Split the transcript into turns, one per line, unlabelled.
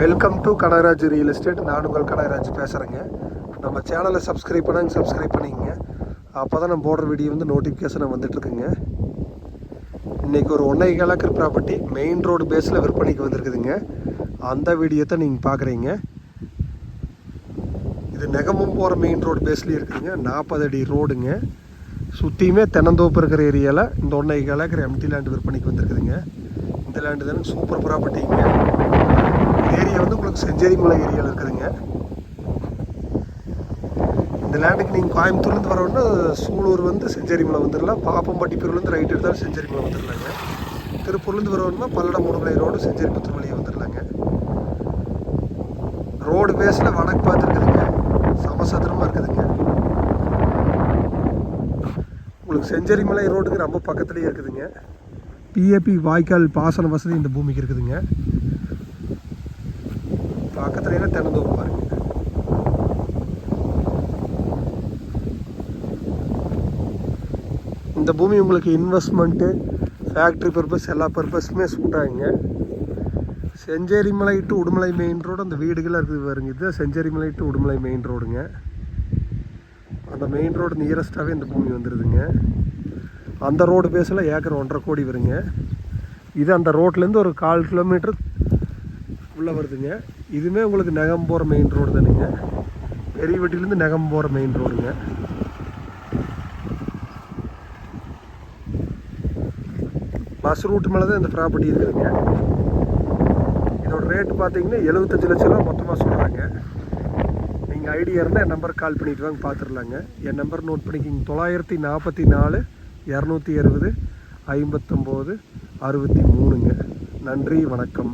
Welcome to Kanagaraj real estate நான் உங்கள் கனகராஜ் பேசுகிறேங்க நம்ம சேனலை சப்ஸ்கிரைப் பண்ணாங்க சப்ஸ்கிரைப் பண்ணிக்கங்க. அப்போ தான் நம்ம போடுற வீடியோ வந்து நோட்டிஃபிகேஷன் வந்துட்டுருக்குங்க. இன்றைக்கி ஒரு ஒன்றை ஏக்கர் ப்ராப்பர்ட்டி மெயின் ரோடு பேஸில் விற்பனைக்கு வந்திருக்குதுங்க. அந்த வீடியோ தான் நீங்கள் பார்க்குறீங்க இது நெகமும் போகிற மெயின் ரோடு பேஸ்லேயே இருக்குதுங்க. நாற்பது அடி ரோடுங்க சுற்றியுமே தென்னந்தோப்பு இருக்கிற ஏரியாவில் இந்த ஒன்றை ஏக்கர் எம்டி லேண்ட் விற்பனைக்கு வந்திருக்குதுங்க. இந்த லேண்டு தானே சூப்பர் ப்ராப்பர்ட்டிங்க செஞ்சேரிமலை ஏரியாவில் இருக்குதுங்க. இந்த லேண்டுக்கு நீங்கள் கோயம்புத்தூர்லேருந்து வரணும்னா சூலூர் வந்து செஞ்சேரி மலை வந்துடலாம் பாப்பம்பட்டி பிரிவுலேருந்து ரைட் எடுத்தாலும் செஞ்சேரி மலை வந்துடலாங்க திருப்பூர்லேருந்து வரணும்னா பல்லடம் முடுமலை ரோடு செஞ்சேரி புத்தூர் வழியாக வந்துடலாங்க ரோடு பேஸில் வடக்கு பார்த்துருக்குதுங்க சமசதுரமாக இருக்குதுங்க. உங்களுக்கு செஞ்சேரி மலை ரோடுக்கு ரொம்ப பக்கத்துலேயே இருக்குதுங்க. பிஏபி வாய்க்கால் பாசன வசதி இந்த பூமிக்கு இருக்குதுங்க. பக்கத்துலேயே தென்னந்தோப்பு பாருங்க இந்த பூமி உங்களுக்கு இன்வெஸ்ட்மெண்ட்டு ஃபேக்ட்ரி பர்பஸ் எல்லா பர்பஸுமே சூட் செஞ்சேரி மலை டு உடுமலை மெயின் ரோடு அந்த வீடுகளாக இருக்குது பாருங்க. இது செஞ்சேரி மலை டு உடுமலை மெயின் ரோடுங்க அந்த மெயின் ரோடு நியரஸ்ட்டாகவே இந்த பூமி வந்துடுதுங்க அந்த ரோடு பேஸில் ஏக்கர் ஒன்றரை கோடி வருங்க. இது அந்த ரோட்லேருந்து ஒரு கால் கிலோமீட்டர் உள்ளே வருதுங்க. இதுவுமே உங்களுக்கு நகம் போகிற மெயின் ரோடு தானுங்க. பெரியவட்டிலேருந்து நகம் போகிற மெயின் ரோடுங்க பஸ் ரூட் மேலே தான் இந்த ப்ராப்பர்ட்டி இருக்குதுங்க. இதோட ரேட் பார்த்தீங்கன்னா எழுபத்தஞ்சு லட்ச ரூபா மொத்தமாக சொல்கிறாங்க நீங்கள் ஐடியா இருந்தால் என் நம்பருக்கு கால் பண்ணிட்டு வாங்க பார்த்துடலாங்க என் நம்பர் நோட் பண்ணிக்கிங்க தொள்ளாயிரத்தி நாற்பத்தி நாலு இரநூத்தி அறுபது ஐம்பத்தொம்போது அறுபத்தி மூணுங்க. நன்றி வணக்கம்.